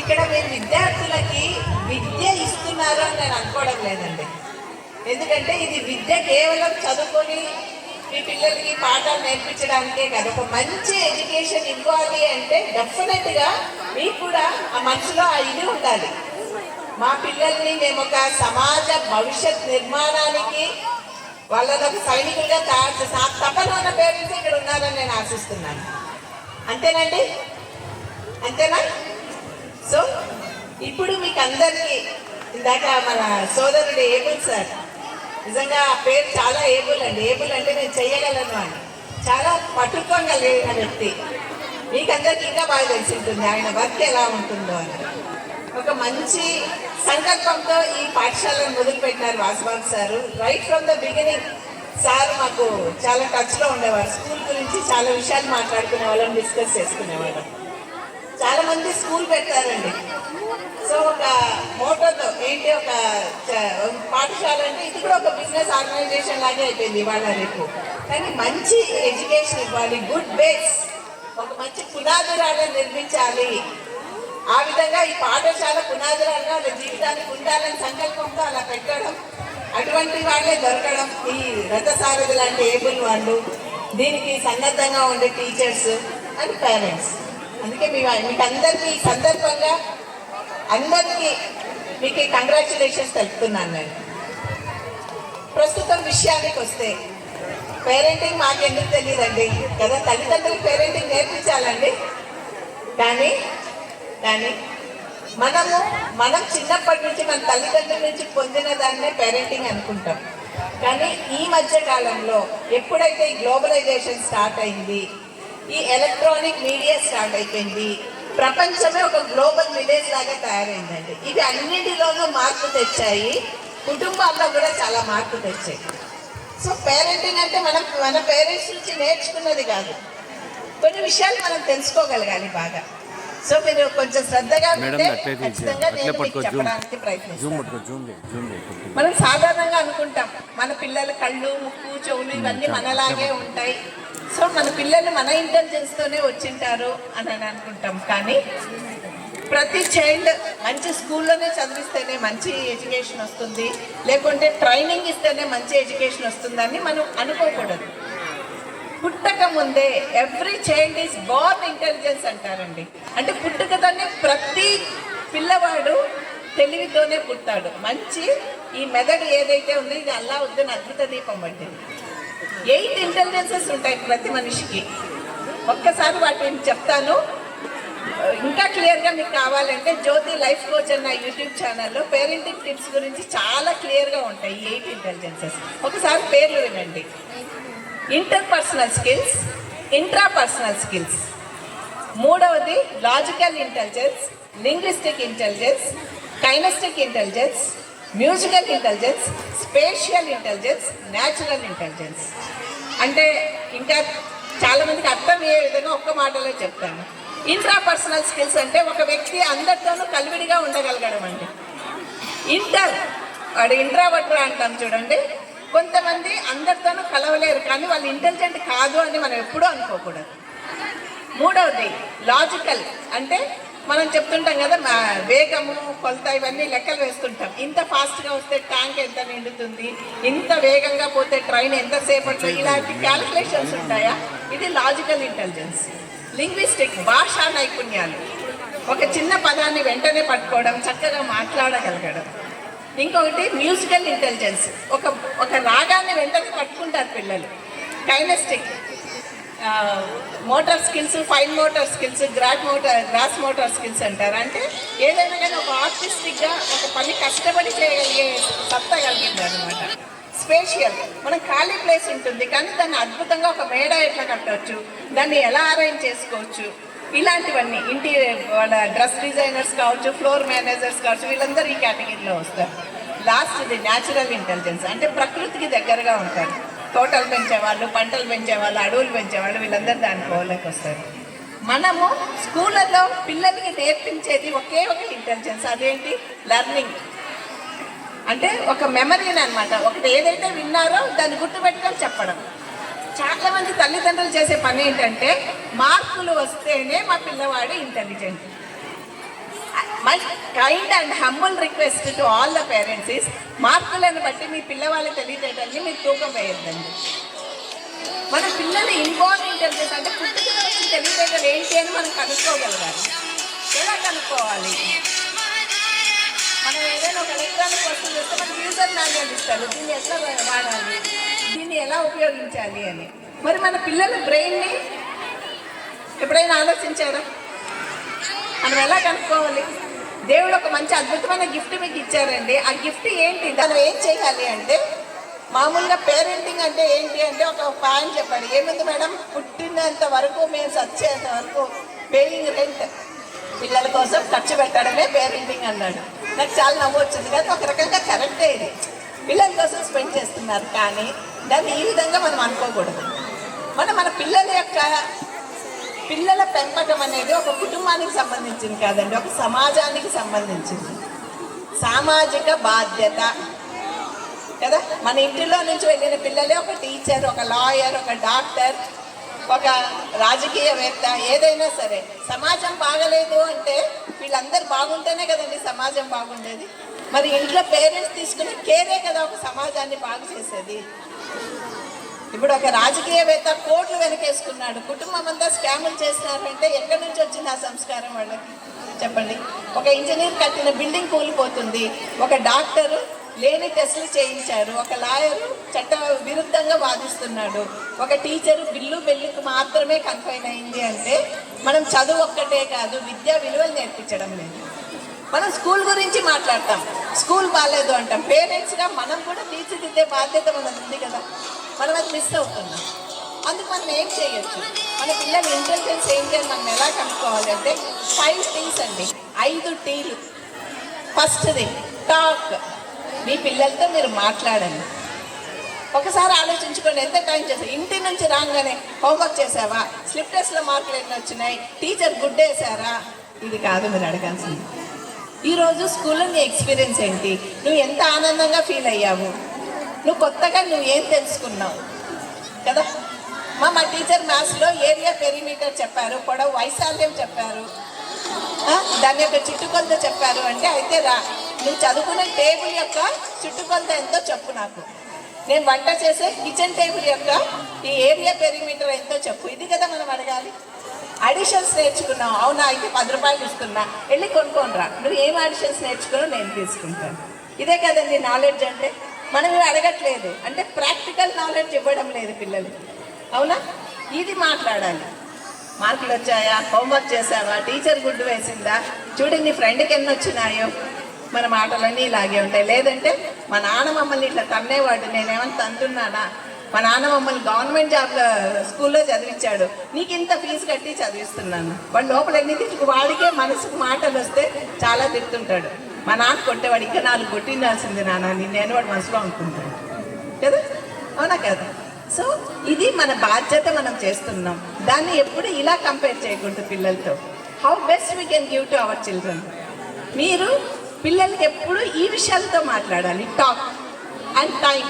ఇక్కడ మీరు విద్యార్థులకి విద్య ఇస్తున్నారు అని నేను అనుకోవడం లేదండి. ఎందుకంటే ఇది విద్య కేవలం చదువుకొని మీ పిల్లలకి పాఠాలు నేర్పించడానికే కాదు ఒక మంచి ఎడ్యుకేషన్ ఇవ్వాలి అంటే డెఫినెట్గా మీకు కూడా ఆ మనసులో ఆ ఇది ఉండాలి. మా పిల్లల్ని మేము ఒక సమాజ భవిష్యత్ నిర్మాణానికి వాళ్ళని ఒక సైనికులుగా తయారు చేసి ఆ తపన ఉన్న పేరెంట్స్ ఇక్కడ ఉన్నారని నేను ఆశిస్తున్నాను. అంతేనండి? అంతేనా? సో ఇప్పుడు మీకు అందరికీ ఇందాక మన సోదరుడు ఏబుల్ సార్ నిజంగా ఆ పేరు చాలా ఏబుల్ అండి. ఏబుల్ అంటే నేను చెయ్యగలను అని. చాలా పట్టుకోగలిగిన వ్యక్తి. మీకందరికీ ఇంకా బాగా తెలిసి ఉంటుంది ఆయన వర్క్ ఎలా ఉంటుందో అని. ఒక మంచి సంకల్పంతో ఈ పాఠశాలను మొదలుపెట్టినారు Vasubabu sir. Right from the beginning sir మాకు చాలా టచ్లో ఉండేవారు. స్కూల్ గురించి చాలా విషయాలు మాట్లాడుకునే వాళ్ళం డిస్కస్ చేసుకునేవాళ్ళం. చాలా మంది స్కూల్ పెట్టారండి సో ఒక మోటోతో ఏంటి ఒక పాఠశాల అంటే ఇది కూడా ఒక బిజినెస్ ఆర్గనైజేషన్ లాగే అయిపోయింది ఇవాళ రేపు. కానీ మంచి ఎడ్యుకేషన్ ఇవ్వాలి గుడ్ బేస్. ఒక మంచి పునాదురాలను నిర్మించాలి. ఆ విధంగా ఈ పాఠశాల పునాదురాలుగా వాళ్ళ జీవితానికి ఉండాలని సంకల్పంతో అలా పెట్టడం అటువంటి వాళ్ళే దొరకడం ఈ రథసారథి లాంటి ఏబుల్ వాళ్ళు దీనికి సన్నద్ధంగా ఉండే టీచర్స్ అండ్ పేరెంట్స్. అందుకే మీ మీకు అందరికీ సందర్భంగా అందరికీ మీకు కంగ్రాచులేషన్స్ తెలుపుతున్నాను నేను. ప్రస్తుతం విషయానికి వస్తే పేరెంటింగ్ మాకెందుకు తెలియదండి కదా తల్లిదండ్రులు పేరెంటింగ్ నేర్పించాలండి. కానీ కానీ మనము మనం చిన్నప్పటి నుంచి మన తల్లిదండ్రుల నుంచి పొందిన దాన్నే పేరెంటింగ్ అనుకుంటాం. కానీ ఈ మధ్య కాలంలో ఎప్పుడైతే ఈ గ్లోబలైజేషన్ స్టార్ట్ అయింది ఈ ఎలక్ట్రానిక్ మీడియా స్టార్ట్ అయిపోయింది. ప్రపంచమే ఒక గ్లోబల్ విలేజ్ లాగా తయారైందండి. ఇవి అన్నిటిలోనూ మార్పు తెచ్చాయి. కుటుంబాల్లో కూడా చాలా మార్పు తెచ్చాయి. సో పేరెంటింగ్ అంటే మనం మన పేరెంట్స్ నుంచి నేర్చుకున్నది కాదు. కొన్ని విషయాలు మనం తెలుసుకోగలగాలి బాగా. సో మీరు కొంచెం శ్రద్ధగా చెప్పడానికి చేయి మనం సాధారణంగా అనుకుంటాం మన పిల్లల కళ్ళు ముక్కు చెవులు ఇవన్నీ మనలాగే ఉంటాయి. సో మన పిల్లలు మన ఇంటెలిజెన్స్తోనే వచ్చింటారు అని అని అనుకుంటాం. కానీ ప్రతి చైల్డ్ మంచి స్కూల్లోనే చదివిస్తేనే మంచి ఎడ్యుకేషన్ వస్తుంది. లేకుంటే ట్రైనింగ్ ఇస్తేనే మంచి ఎడ్యుకేషన్ వస్తుందని మనం అనుకోకూడదు. పుట్టక ముందే every child is born intelligence అంటారండి. అంటే పుట్టుకతోనే ప్రతి పిల్లవాడు తెలివితోనే పుట్టాడు మంచి ఈ మెదడు ఏదైతే ఉందో ఇది అల్లా వద్దని అద్భుత దీపం పట్టింది. ఎయిట్ ఇంటెలిజెన్సెస్ ఉంటాయి ప్రతి మనిషికి. ఒక్కసారి వాటిని చెప్తాను. ఇంకా క్లియర్గా మీకు కావాలంటే జ్యోతి లైఫ్ కోచ్ అన్న యూట్యూబ్ ఛానల్లో పేరెంటింగ్ టిప్స్ గురించి చాలా క్లియర్గా ఉంటాయి ఎయిట్ ఇంటెలిజెన్సెస్. ఒకసారి పేర్లు వినండి. Interpersonal skills intrapersonal skills. మూడవది logical intelligence linguistic intelligence kinesthetic intelligence musical intelligence spatial intelligence natural intelligence. అంటే ఇంకా చాలామందికి అర్థం అయ్యే విధంగా ఒక్క మాటలో చెప్తాను. ఇంట్రా పర్సనల్ స్కిల్స్ అంటే ఒక వ్యక్తి అందరితోనూ కలివిడిగా ఉండగలగడం అండి. ఇంటర్ వాడు ఇంట్రావర్టర్ అంటాం చూడండి. కొంతమంది అందరితోనూ కలవలేరు కానీ వాళ్ళు ఇంటెలిజెంట్ కాదు అని మనం ఎప్పుడూ అనుకోకూడదు. మూడవది లాజికల్ అంటే మనం చెప్తుంటాం కదా వేగము కొలత ఇవన్నీ లెక్కలు వేస్తుంటాం. ఇంత ఫాస్ట్గా వస్తే ట్యాంక్ ఎంత నిండుతుంది? ఇంత వేగంగా పోతే ట్రైన్ ఎంతసేపు పడుతుంది ఇలాంటి క్యాలిక్యులేషన్స్ ఉంటాయా? ఇది లాజికల్ ఇంటెలిజెన్స్. లింగ్విస్టిక్ భాషా నైపుణ్యాలు. ఒక చిన్న పదాన్ని వెంటనే పట్టుకోవడం చక్కగా మాట్లాడగలగడం. ఇంకొకటి మ్యూజికల్ ఇంటెలిజెన్స్. ఒక ఒక రాగాన్ని వెంటనే పట్టుకుంటారు పిల్లలు. Kinesthetic. Motor skills fine motor skills gross motor gross motor skills అంటారు. అంటే ఏదైనా కానీ ఒక ఆర్టిస్టిక్గా ఒక పని కష్టపడి చేయగలిగే సత్తా కలిగింది అనమాట స్పేషియల్ మన ఖాళీ ప్లేస్ ఉంటుంది కానీ దాన్ని అద్భుతంగా ఒక మేడ ఎట్లా కట్టవచ్చు దాన్ని ఎలా అరేంజ్ చేసుకోవచ్చు? ఇలాంటివన్నీ ఇంటి వాళ్ళ డ్రెస్ డిజైనర్స్ కావచ్చు ఫ్లోర్ మేనేజర్స్ కావచ్చు వీళ్ళందరూ ఈ కేటగిరీలో వస్తారు. లాస్ట్ది న్యాచురల్ ఇంటెలిజెన్స్ అంటే ప్రకృతికి దగ్గరగా ఉంటారు. తోటలు పెంచేవాళ్ళు పంటలు పెంచేవాళ్ళు అడవులు పెంచేవాళ్ళు వీళ్ళందరూ దాని పోలేకి వస్తారు. మనము స్కూళ్ళల్లో పిల్లలకి నేర్పించేది ఒకే ఒక ఇంటెలిజెన్స్ అదేంటి? లెర్నింగ్ అంటే ఒక మెమరీని అనమాట ఒకటి ఏదైతే విన్నారో దాన్ని గుర్తుపెట్టుకొని చెప్పడం. చాలా మంది తల్లిదండ్రులు చేసే పని ఏంటంటే మార్కులు వస్తేనే మా పిల్లవాడు intelligent my kind and humble request to all the parents is మార్కులను బట్టి మీ పిల్లవాళ్ళ తెలియటేటల్ని మీరు తూకం వేయద్దండి. మన పిల్లలు ఇన్బోర్న్ ఇంటెలిజెన్స్ అంటే పుట్టుకలో వచ్చిన ఏంటి అని మనం కనుక్కోగలగాలి. ఎలా కనుక్కోవాలి? మనం ఏదైనా ఒక ఎలక్ట్రానిక్ వస్తువు చేస్తే మనకి యూజర్ మాన్యువల్ ఇస్తారు. దీన్ని ఎట్లా వాడాలి? దీన్ని ఎలా ఉపయోగించాలి అని. మరి మన పిల్లల బ్రెయిన్ని ఎప్పుడైనా ఆలోచించారా? మనం ఎలా కనుక్కోవాలి? దేవుడు ఒక మంచి అద్భుతమైన గిఫ్ట్ మీకు ఇచ్చారండి. ఆ గిఫ్ట్ ఏంటి? దాన్ని ఏం చేయాలి అంటే మామూలుగా పేరెంటింగ్ అంటే ఏంటి అంటే ఒక పాయింట్ చెప్పాడు. ఏముంది మేడం? పుట్టినంత వరకు మేము సచ్చేంత వరకు పేయింగ్ రెంట్ పిల్లల కోసం ఖర్చు పెట్టడమే పేరెంటింగ్ అన్నాడు. నాకు చాలా నవ్వు వచ్చింది. కానీ ఒక రకంగా కరెక్టే ఇది. పిల్లల కోసం స్పెండ్ చేస్తున్నారు. కానీ దాన్ని ఈ విధంగా మనం అనుకోకూడదు. మనం మన పిల్లల యొక్క పిల్లల పెంపకం అనేది ఒక కుటుంబానికి సంబంధించింది కాదండి ఒక సమాజానికి సంబంధించింది. సామాజిక బాధ్యత కదా? మన ఇంటిలో నుంచి వెళ్ళిన పిల్లలే ఒక టీచర్ ఒక లాయర్ ఒక డాక్టర్ ఒక రాజకీయవేత్త ఏదైనా సరే. సమాజం బాగలేదు అంటే వీళ్ళందరూ బాగుంటేనే కదండి సమాజం బాగుండేది. మరి ఇంట్లో పేరెంట్స్ తీసుకునే కేరే కదా ఒక సమాజాన్ని బాగు చేసేది. ఇప్పుడు ఒక రాజకీయవేత్త కోట్లు వెనకేసుకున్నాడు. కుటుంబం అంతా స్కాములు చేస్తున్నారంటే ఎక్కడి నుంచి వచ్చింది ఆ సంస్కారం వాళ్ళకి? చెప్పండి. ఒక ఇంజనీర్ కట్టిన బిల్డింగ్ కూలిపోతుంది. ఒక డాక్టర్ లేని టెస్టులు చేయించారు. ఒక లాయరు చట్ట విరుద్ధంగా వాదిస్తున్నాడు. ఒక టీచరు బిల్లు బిల్లుకు మాత్రమే కన్ఫైన్ అయింది అంటే మనం చదువు ఒక్కటే కాదు విద్యా విలువలు నేర్పించడం లేదు. మనం స్కూల్ గురించి మాట్లాడతాం. స్కూల్ బాగాలేదు అంటాం. పేరెంట్స్గా మనం కూడా తీర్చిదిద్దే బాధ్యత మనది ఉంది కదా. మనం అది మిస్ అవుతున్నాం. అందుకు మనం ఏం చేయొచ్చు? మన పిల్లల ఇంటెలిజెన్స్ ఏంటి అని మనం ఎలా కనుక్కోవాలి అంటే ఫైవ్ టీస్ అండి. ఐదు టీలు ఫస్ట్ది టాక్ మీ పిల్లలతో మీరు మాట్లాడండి. ఒకసారి ఆలోచించుకోండి ఎంత టైం చేసావు ఇంటి నుంచి రాగానే హోంవర్క్ చేసావా స్లిప్ టెస్ట్లో మార్కులు ఎన్ని వచ్చినాయి? టీచర్ గుడ్ వేసారా ఇది కాదు మీరు అడగాల్సింది. ఈరోజు స్కూల్లో నీ ఎక్స్పీరియన్స్ ఏంటి? నువ్వు ఎంత ఆనందంగా ఫీల్ అయ్యావు? నువ్వు కొత్తగా నువ్వు ఏం తెలుసుకున్నావు? కదా? మా మా టీచర్ మ్యాథ్స్లో ఏరియా పెరిమీటర్ చెప్పారు పొడవు వైశాల్యం చెప్పారు. దాని యొక్క చుట్టుకొలత చెప్పారు అంటే అయితే రా నువ్వు చదువుకునే టేబుల్ యొక్క చుట్టుకొలత ఎంతో చెప్పు నాకు. నేను వంట చేసే కిచెన్ టేబుల్ యొక్క ఈ ఏరియా పెరిమీటర్ ఎంతో చెప్పు. ఇది కదా మనం అడగాలి. అడిషన్స్ నేర్చుకున్నావు. అవునా? అయితే పది రూపాయలు ఇస్తున్నా. వెళ్ళి కొనుక్కోనరా. నువ్వు ఏం అడిషన్స్ నేర్చుకున్నావు నేను తీసుకుంటాను. ఇదే కదండి నాలెడ్జ్ అంటే? మనం ఇవి అడగట్లేదు. అంటే ప్రాక్టికల్ నాలెడ్జ్ ఇవ్వడం లేదు పిల్లలకి. అవునా? ఇది మాట్లాడాలి. మార్కులు వచ్చాయా? హోంవర్క్ చేసావా టీచర్ గుడ్డు వేసిందా? చూడు నీ ఫ్రెండ్కి ఎన్ని వచ్చినాయో. మన మాటలన్నీ ఇలాగే ఉంటాయి. లేదంటే మా నాన్న మమ్మల్ని ఇట్లా తన్నేవాడు. నేనేమన్నా తంతున్నానా? మా నాన్న మమ్మల్ని గవర్నమెంట్ జాబ్లో స్కూల్లో చదివించాడు నీకు ఇంత ఫీజు కట్టి చదివిస్తున్నాను. వాడు లోపల ఎన్ని తిట్టుకు వాడికే మనసుకు మాటలు వస్తే చాలా తిడుతుంటాడు. మా నాన్న కొట్టేవాడు ఇంకా నాలుగు కొట్టిండాల్సింది నాన్న నేను వాడు మనసులో అనుకుంటాడు కదా? అవునా కదా? సో ఇది మన బాధ్యత మనం చేస్తున్నాం. దాన్ని ఎప్పుడు ఇలా కంపేర్ చేయకూడదు పిల్లలతో. How best we can give to our children మీరు పిల్లలకి ఎప్పుడు ఈ విషయాలతో మాట్లాడాలి. టాక్ అండ్ టైం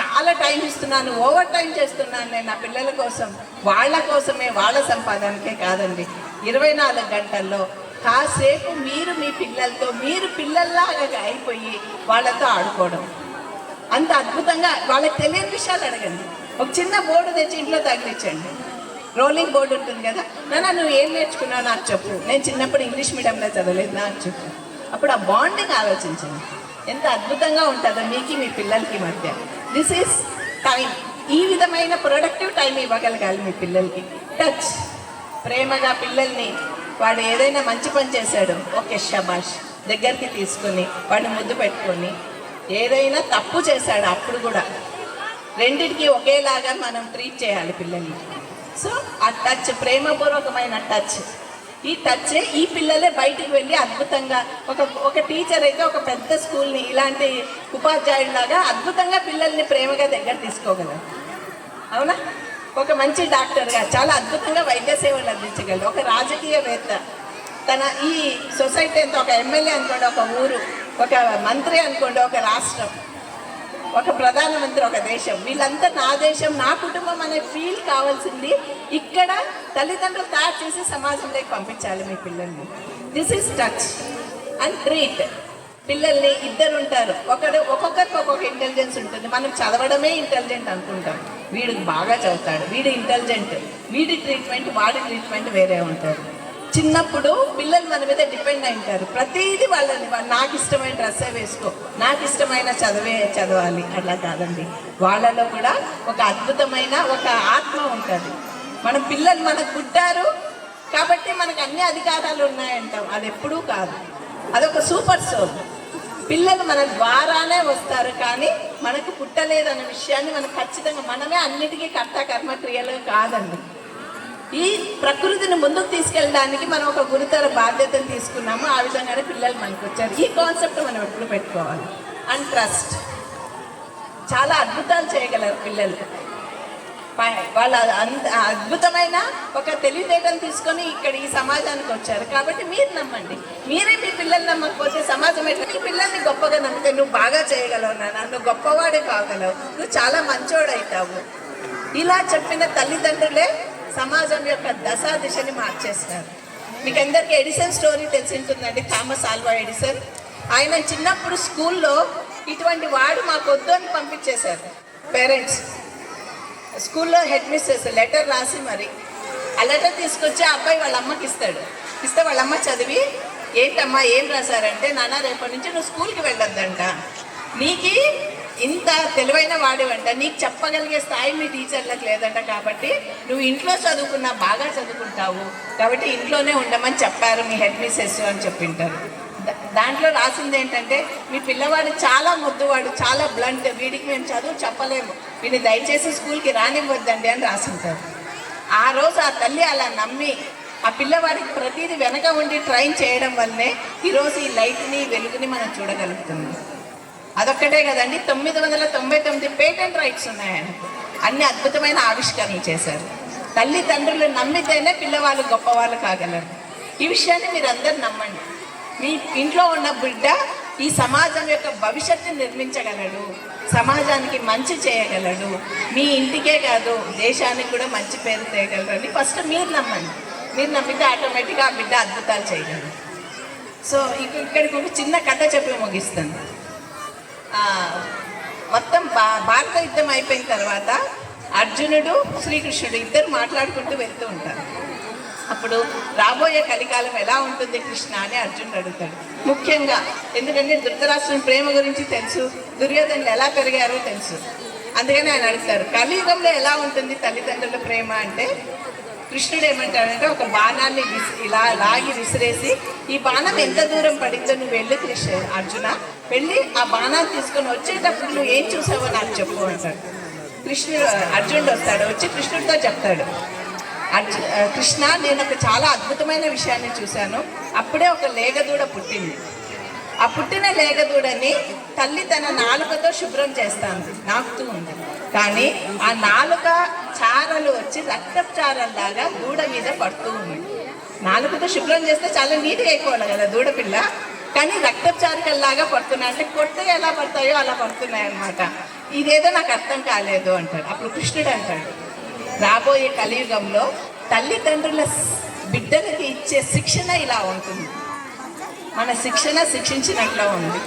చాలా టైం ఇస్తున్నాను ఓవర్ టైం చేస్తున్నాను నేను నా పిల్లల కోసం వాళ్ళ కోసమే వాళ్ళ సంపాదనకే కాదండి. ఇరవై నాలుగు గంటల్లో కాసేపు మీరు మీ పిల్లలతో మీరు పిల్లల్లాగా అయిపోయి వాళ్ళతో ఆడుకోవడం. అంత అద్భుతంగా వాళ్ళకి తెలియని విషయాలు అడగండి. ఒక చిన్న బోర్డు తెచ్చి ఇంట్లో తగిలించండి. రోలింగ్ బోర్డు ఉంటుంది కదా నాన్న నువ్వు ఏం నేర్చుకున్నావు నాకు చెప్పు. నేను చిన్నప్పుడు ఇంగ్లీష్ మీడియంలో చదవలేదు నాకు చెప్పు. అప్పుడు ఆ బాండింగ్ ఆలోచించండి. ఎంత అద్భుతంగా ఉంటుందో మీకు మీ పిల్లలకి మధ్య. దిస్ ఈస్ టైం ఈ విధమైన ప్రొడక్టివ్ టైం ఇవ్వగలగాలి మీ పిల్లలకి. టచ్ ప్రేమగా పిల్లల్ని వాడు ఏదైనా మంచి పని చేశాడు ఓకే షబాష్ దగ్గరికి తీసుకొని వాడిని ముద్దు పెట్టుకొని ఏదైనా తప్పు చేశాడు అప్పుడు కూడా రెండిటికి ఒకేలాగా మనం ట్రీట్ చేయాలి పిల్లల్ని. సో ఆ టచ్ ప్రేమపూర్వకమైన టచ్ ఈ టచ్ ఈ పిల్లలే బయటికి వెళ్ళి అద్భుతంగా ఒక ఒక టీచర్ అయితే ఒక పెద్ద స్కూల్ని ఇలాంటి ఉపాధ్యాయుడిలాగా అద్భుతంగా పిల్లల్ని ప్రేమగా దగ్గర తీసుకోగలరు. అవునా? ఒక మంచి డాక్టర్గా చాలా అద్భుతంగా వైద్య సేవలు అందించగలరు. ఒక రాజకీయవేత్త తన ఈ సొసైటీ అంతా ఒక ఎమ్మెల్యే అనుకోండి ఒక ఊరు ఒక మంత్రి అనుకోండి ఒక రాష్ట్రం ఒక ప్రధానమంత్రి ఒక దేశం. వీళ్ళంతా నా దేశం నా కుటుంబం అనే ఫీల్ కావాల్సింది. ఇక్కడ తల్లిదండ్రులు తయారు చేసి సమాజంలోకి పంపించాలి మీ పిల్లల్ని. This is touch and treat పిల్లల్ని ఇద్దరు ఉంటారు. ఒకడు ఒక్కొక్కరికి ఒక్కొక్క ఇంటెలిజెన్స్ ఉంటుంది. మనం చదవడమే ఇంటెలిజెంట్ అనుకుంటాం. వీడు బాగా చదువుతాడు. వీడు ఇంటెలిజెంట్ వీడి ట్రీట్మెంట్ వాడి ట్రీట్మెంట్ వేరే ఉంటారు చిన్నప్పుడు పిల్లలు మన మీద డిపెండ్ అయి ఉంటారు. ప్రతిదీ వాళ్ళని నాకు ఇష్టమైన డ్రెస్సే వేసుకో. నాకు ఇష్టమైన చదివే చదవాలి. అట్లా కాదండి. వాళ్ళలో కూడా ఒక అద్భుతమైన ఒక ఆత్మ ఉంటుంది. మన పిల్లలు మనకు పుట్టారు కాబట్టి మనకు అన్ని అధికారాలు ఉన్నాయంటాం. అది ఎప్పుడూ కాదు. అదొక సూపర్ సోల్. పిల్లలు మన ద్వారానే వస్తారు కానీ మనకు పుట్టలేదన్న విషయాన్ని మనం ఖచ్చితంగా మనమే అన్నిటికీ కర్త కర్మ క్రియలు కాదండి. ఈ ప్రకృతిని ముందుకు తీసుకెళ్ళడానికి మనం ఒక గురుతర బాధ్యతను తీసుకున్నాము. ఆ విధంగానే పిల్లలు మనకు వచ్చారు. ఈ కాన్సెప్ట్ మనం ఎప్పుడు పెట్టుకోవాలి. అండ్ ట్రస్ట్ చాలా అద్భుతాలు చేయగలరు పిల్లలు. వాళ్ళ అంత అద్భుతమైన ఒక తెలివితేటను తీసుకొని ఇక్కడ ఈ సమాజానికి వచ్చారు. కాబట్టి మీరు నమ్మండి. మీరే మీ పిల్లలు నమ్మకపోతే సమాజం ఎట్లా? మీ పిల్లల్ని గొప్పగా నమ్మితే నువ్వు బాగా చేయగలవు నాన్న. నువ్వు గొప్పవాడే కాగలవు. నువ్వు చాలా మంచోడవుతావు ఇలా చెప్పిన తల్లిదండ్రులే సమాజం యొక్క దశా దిశని మార్చేస్తారు. మీకు అందరికీ ఎడిసన్ స్టోరీ తెలిసి ఉంటుందండి థామస్ ఆల్వా ఎడిసన్. ఆయన చిన్నప్పుడు స్కూల్లో ఇటువంటి వాడు మాకు వద్దు అని పంపించేశారు పేరెంట్స్. స్కూల్లో హెడ్ మిస్సెస్ లెటర్ రాసి మరి ఆ లెటర్ తీసుకొచ్చి ఆ అబ్బాయి వాళ్ళ అమ్మకి ఇస్తాడు. ఇస్తే వాళ్ళ అమ్మ చదివి ఏంటమ్మా ఏం రాశారంటే నాన్న రేపటి నుంచి నువ్వు స్కూల్కి వెళ్ళొద్దంట. నీకి ఇంత తెలివైన వాడివంట. నీకు చెప్పగలిగే స్థాయి మీ టీచర్లకు లేదంట కాబట్టి నువ్వు ఇంట్లో చదువుకున్నా బాగా చదువుకుంటావు. కాబట్టి ఇంట్లోనే ఉండమని చెప్పారు మీ హెడ్ మిస్సెస్ అని చెప్పింటారు. దాంట్లో రాసింది ఏంటంటే మీ పిల్లవాడు చాలా ముద్దువాడు చాలా బ్లంట్. వీడికి మేము చదువు చెప్పలేము. వీడిని దయచేసి స్కూల్కి రానివ్వద్దండి అని రాసింటారు. ఆ రోజు ఆ తల్లి అలా నమ్మి ఆ పిల్లవాడికి ప్రతిదీ వెనక ఉండి ట్రైన్ చేయడం వల్లనే ఈరోజు ఈ లైట్ని వెలుగుని మనం చూడగలుగుతున్నాం. అదొక్కటే కదండి. తొమ్మిది వందల తొంభై తొమ్మిది పేటెంట్ రైట్స్ ఉన్నాయి ఆయనకు అన్ని అద్భుతమైన ఆవిష్కరణలు చేశారు. తల్లిదండ్రులు నమ్మితేనే పిల్లవాళ్ళు గొప్పవాళ్ళు కాగలరు. ఈ విషయాన్ని మీరు అందరు నమ్మండి. మీ ఇంట్లో ఉన్న బిడ్డ ఈ సమాజం యొక్క భవిష్యత్తు నిర్మించగలడు. సమాజానికి మంచి చేయగలడు. మీ ఇంటికే కాదు దేశానికి కూడా మంచి పేరు తేయగలరని ఫస్ట్ మీరు నమ్మండి. మీరు నమ్మితే ఆటోమేటిక్గా ఆ బిడ్డ అద్భుతాలు చేయగలరు సో ఇక్కడికి ఒక చిన్న కథ చెప్పి ముగిస్తాను. మొత్తం భా భారత యుద్ధం అయిపోయిన తర్వాత అర్జునుడు శ్రీకృష్ణుడు ఇద్దరు మాట్లాడుకుంటూ వెళ్తూ ఉంటారు. అప్పుడు రాబోయే కలికాలం ఎలా ఉంటుంది కృష్ణ అని అర్జునుడు అడుగుతాడు. ముఖ్యంగా ఎందుకంటే ధృతరాష్ట్రం ప్రేమ గురించి తెలుసు దుర్యోధనులు ఎలా పెరిగారో తెలుసు. అందుకని ఆయన అడుగుతారు కలియుగంలో ఎలా ఉంటుంది తల్లిదండ్రుల ప్రేమ అంటే కృష్ణుడు ఏమంటాడంటే ఒక బాణాన్ని ఇలా లాగి విసిరేసి ఈ బాణం ఎంత దూరం పడిందో నువ్వు వెళ్ళి కృష్ణ అర్జున. వెళ్ళి ఆ బాణాన్ని తీసుకొని వచ్చేటప్పుడు నువ్వు ఏం చూసావో నాకు చెప్పు అంటాడు. కృష్ణుడు అర్జునుడు వస్తాడు. వచ్చి కృష్ణుడితో చెప్తాడు. అర్జు కృష్ణ నేను ఒక చాలా అద్భుతమైన విషయాన్ని చూశాను. అప్పుడే ఒక లేగదూడ పుట్టింది. ఆ పుట్టిన లేగదూడని తల్లి తన నాలుకతో శుభ్రం చేస్తాను నాకుతూ ఉంది. కానీ ఆ నాలుక చారలు వచ్చి రక్తపు చారల్లాగా దూడ మీద పడుతూ ఉంది. నాలుకతో శుభ్రం చేస్తే చాలా నీట్గా అయిపోవాలి కదా దూడపిల్ల కానీ రక్తపు చారికల్లాగా పడుతున్నాయి అంటే కొడితే ఎలా పడతాయో అలా పడుతున్నాయి అనమాట ఇదేదో నాకు అర్థం కాలేదు అంటాడు. అప్పుడు కృష్ణుడు అంటాడు రాబోయే కలియుగంలో తల్లిదండ్రుల బిడ్డలకి ఇచ్చే శిక్షణ ఇలా ఉంటుంది. మన శిక్షణ శిక్షించినట్లు ఉంది.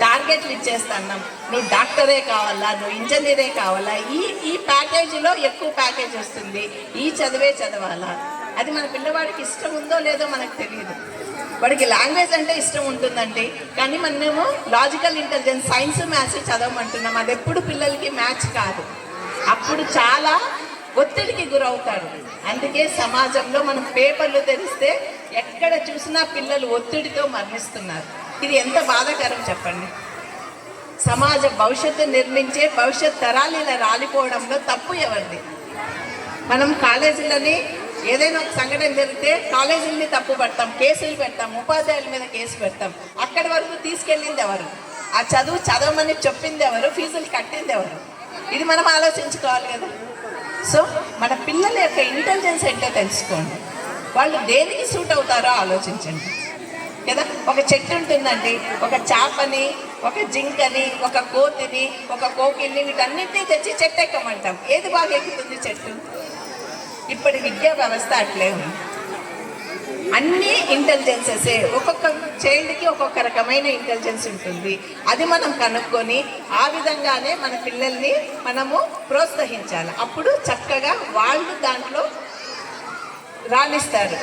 టార్గెట్లు ఇచ్చేస్తున్నాం నువ్వు డాక్టరే కావాలా? నువ్వు ఇంజనీరే కావాలా? ఈ ఈ ప్యాకేజీలో ఎక్కువ ప్యాకేజ్ వస్తుంది. ఈ చదివే చదవాలా? అది మన పిల్లవాడికి ఇష్టం ఉందో లేదో మనకు తెలియదు వాడికి లాంగ్వేజ్ అంటే ఇష్టం ఉంటుందండి. కానీ మనమేమో లాజికల్ ఇంటెలిజెన్స్ సైన్స్ మ్యాథ్స్ చదవమంటున్నాం. అది ఎప్పుడు పిల్లలకి మ్యాచ్ కాదు. అప్పుడు చాలా ఒత్తిడికి గురవుతారు. అందుకే సమాజంలో మనం పేపర్లు తెరిస్తే ఎక్కడ చూసినా పిల్లలు ఒత్తిడితో మరణిస్తున్నారు. ఇది ఎంత బాధాకరం చెప్పండి? సమాజ భవిష్యత్తు నిర్మించే భవిష్యత్ తరాలు ఇలా రాలిపోవడంలో తప్పు ఎవరిది? మనం కాలేజీలని ఏదైనా ఒక సంఘటన జరిగితే కాలేజీలని తప్పు పడతాం కేసులు పెడతాం ఉపాధ్యాయుల మీద కేసు పెడతాం. అక్కడి వరకు తీసుకెళ్ళింది ఎవరు? ఆ చదువు చదవమని చెప్పింది ఎవరు? ఫీజులు కట్టింది ఎవరు? ఇది మనం ఆలోచించుకోవాలి కదా. సో మన పిల్లల యొక్క ఇంటెలిజెన్స్ ఏంటో తెలుసుకోండి. వాళ్ళు దేనికి సూట్ అవుతారో ఆలోచించండి. కదా? ఒక చెట్టు ఉంటుందండి. ఒక చేపని ఒక జింకని ఒక కోతిని ఒక కోకిల్ని వీటన్నింటినీ తెచ్చి చెట్టు ఎక్కమంటాం ఏది బాగా ఎక్కుతుంది చెట్టు? ఇప్పటి విద్యా వ్యవస్థ అట్లే ఉంది. అన్నీ ఇంటెలిజెన్సెసే. ఒక్కొక్క చైల్డ్కి ఒక్కొక్క రకమైన ఇంటెలిజెన్స్ ఉంటుంది. అది మనం కనుక్కొని ఆ విధంగానే మన పిల్లల్ని మనము ప్రోత్సహించాలి. అప్పుడు చక్కగా వాళ్ళు దాంట్లో రాణిస్తారు.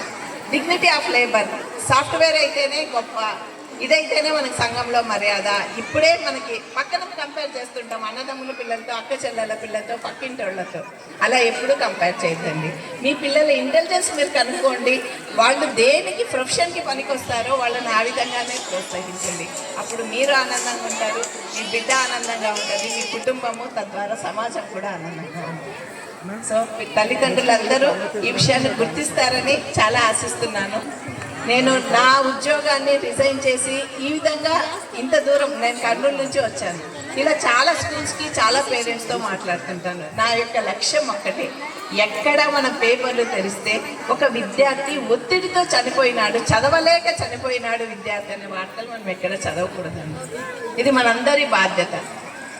డిగ్నిటీ ఆఫ్ లేబర్ సాఫ్ట్వేర్ అయితేనే గొప్ప. ఇదైతేనే మనకి సంఘంలో మర్యాద. ఇప్పుడే మనకి పక్కన కంపేర్ చేస్తుంటాం అన్నదమ్ముల పిల్లలతో అక్క చెల్లెల పిల్లలతో పక్కింటి వాళ్ళతో అలా ఎప్పుడూ కంపేర్ చేయొద్దండి. మీ పిల్లల ఇంటెలిజెన్స్ మీరు కనుక్కోండి. వాళ్ళు దేనికి ప్రొఫెషన్కి పనికొస్తారో వాళ్ళని ఆ విధంగానే ప్రోత్సహించండి. అప్పుడు మీరు ఆనందంగా ఉంటారు మీ బిడ్డ ఆనందంగా ఉంటుంది మీ కుటుంబము తద్వారా సమాజం కూడా ఆనందంగా ఉంటుంది. సో మీ తల్లిదండ్రులందరూ ఈ విషయాన్ని గుర్తిస్తారని చాలా ఆశిస్తున్నాను. నేను నా ఉద్యోగాన్ని రిజైన్ చేసి ఈ విధంగా ఇంత దూరం నేను కర్నూలు నుంచి వచ్చాను. ఇలా చాలా స్కూల్స్కి చాలా పేరెంట్స్తో మాట్లాడుతుంటాను. నా యొక్క లక్ష్యం ఒక్కటే ఎక్కడ మన పేపర్లు తెరిస్తే ఒక విద్యార్థి ఒత్తిడితో చనిపోయినాడు చదవలేక చనిపోయినాడు విద్యార్థి అనే వార్తలు మనం ఎక్కడ చదవకూడదండి. ఇది మనందరి బాధ్యత.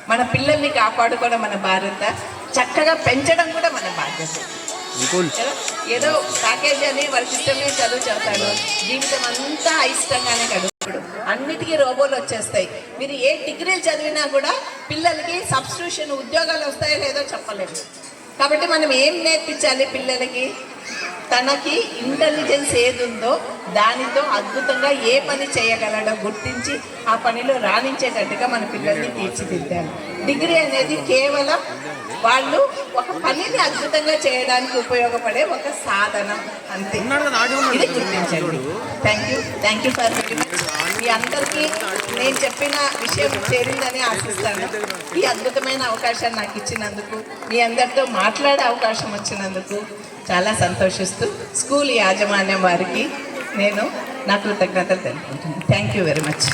మన పిల్లల్ని కాపాడుకోవడం మన బాధ్యత. చక్కగా పెంచడం కూడా మన బాధ్యత? ఏదో ప్యాకేజ్ అని వాళ్ళకి ఇష్టమే చదువు చదువుతాడు. జీవితం అంతా అయిష్టంగానే గడుపుడు అన్నిటికీ రోబోలు వచ్చేస్తాయి. మీరు ఏ డిగ్రీలు చదివినా కూడా పిల్లలకి సబ్స్టిట్యూషన్ ఉద్యోగాలు వస్తాయో లేదో చెప్పలేము. కాబట్టి మనం ఏం నేర్పించాలి పిల్లలకి? తనకి ఇంటెలిజెన్స్ ఏది ఉందో దానితో అద్భుతంగా ఏ పని చేయగలడో గుర్తించి ఆ పనిలో రాణించేటట్టుగా మన పిల్లల్ని తీర్చిదిద్దాలి. డిగ్రీ అనేది కేవలం వాళ్ళు ఒక పనిని అద్భుతంగా చేయడానికి ఉపయోగపడే ఒక సాధనం అంతే. ఇది గుర్తించండి. Thank you thank you for మీ అందరికీ నేను చెప్పిన విషయం చేరిందని ఆశిస్తాను. ఈ అద్భుతమైన అవకాశాన్ని నాకు ఇచ్చినందుకు మీ అందరితో మాట్లాడే అవకాశం వచ్చినందుకు చాలా సంతోషిస్తూ స్కూల్ యాజమాన్యం వారికి నేను నా కృతజ్ఞతలు తెలుపుకుంటున్నాను. Thank you very much